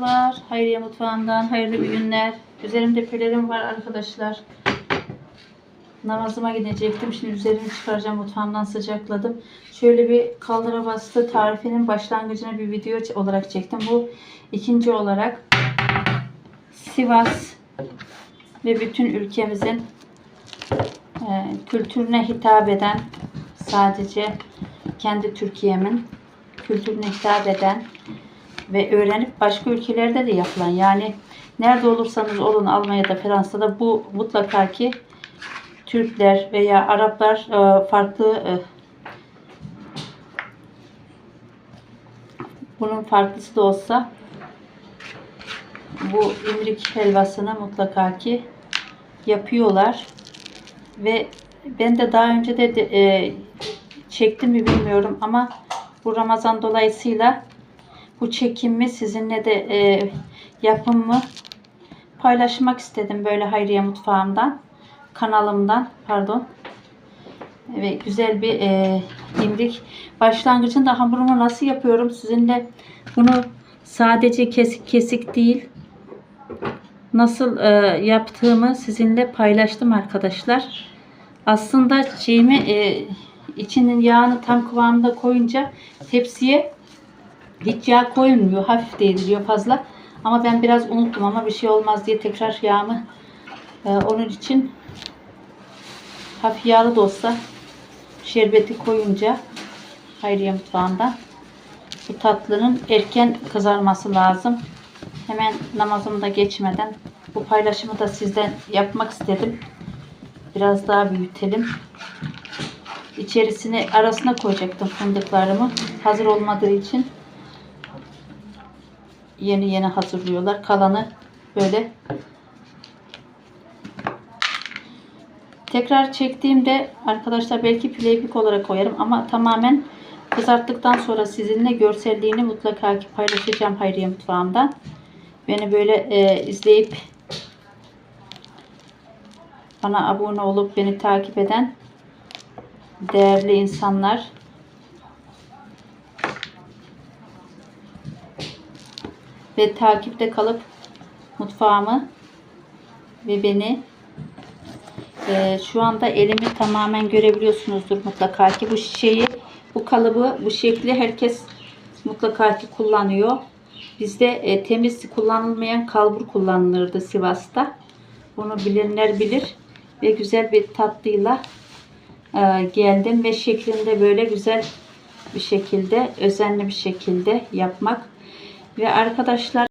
Merhabalar, Hayriye Mutfağı'ndan hayırlı bir günler. Üzerimde pelerim var arkadaşlar. Namazıma gidecektim. Şimdi üzerimi çıkaracağım. Mutfağımdan sıcakladım. Şöyle bir kaldıra bastı tarifinin başlangıcına bir video olarak çektim. Bu ikinci olarak Sivas ve bütün ülkemizin e, kültürüne hitap eden sadece kendi Türkiye'min kültürüne hitap eden ve öğrenip başka ülkelerde de yapılan yani nerede olursanız olun Almanya'da Fransa'da bu mutlaka ki Türkler veya Araplar e, farklı e, bunun farklısı da olsa bu imrik helvasını mutlaka ki yapıyorlar. Ve ben de daha önce de, de e, çektim mi bilmiyorum ama bu Ramazan dolayısıyla bu çekimi sizinle de e, yapımı paylaşmak istedim böyle Hayriye Mutfağımdan kanalımdan pardon. Ve güzel bir e, imrik başlangıcında hamurumu nasıl yapıyorum sizinle? Bunu sadece kesik kesik değil nasıl e, yaptığımı sizinle paylaştım arkadaşlar. Aslında şeyimi e, içinin yağını tam kıvamında koyunca tepsiye hiç yağ koyulmuyor. Hafif değdiriliyor fazla. Ama ben biraz unuttum ama bir şey olmaz diye tekrar yağımı e, onun için hafif yağlı da olsa şerbeti koyunca Hayriye mutfağında bu tatlının erken kızarması lazım. Hemen namazımı da geçmeden bu paylaşımı da sizden yapmak istedim. Biraz daha büyütelim. İçerisine arasına koyacaktım fındıklarımı. Hazır olmadığı için yeni yeni hazırlıyorlar. Kalanı böyle tekrar çektiğimde arkadaşlar belki playback olarak koyarım ama tamamen kızarttıktan sonra sizinle görselliğini mutlaka ki paylaşacağım Hayriye mutfağımdan. Beni böyle e, izleyip bana abone olup beni takip eden değerli insanlar ve takipte kalıp mutfağımı ve beni e, şu anda elimi tamamen görebiliyorsunuzdur mutlaka ki bu şişeyi bu kalıbı bu şekli herkes mutlaka ki kullanıyor. Bizde e, temiz kullanılmayan kalbur kullanılırdı Sivas'ta. Bunu bilenler bilir ve güzel bir tatlıyla e, geldim ve şeklinde böyle güzel bir şekilde özenli bir şekilde yapmak ve arkadaşlar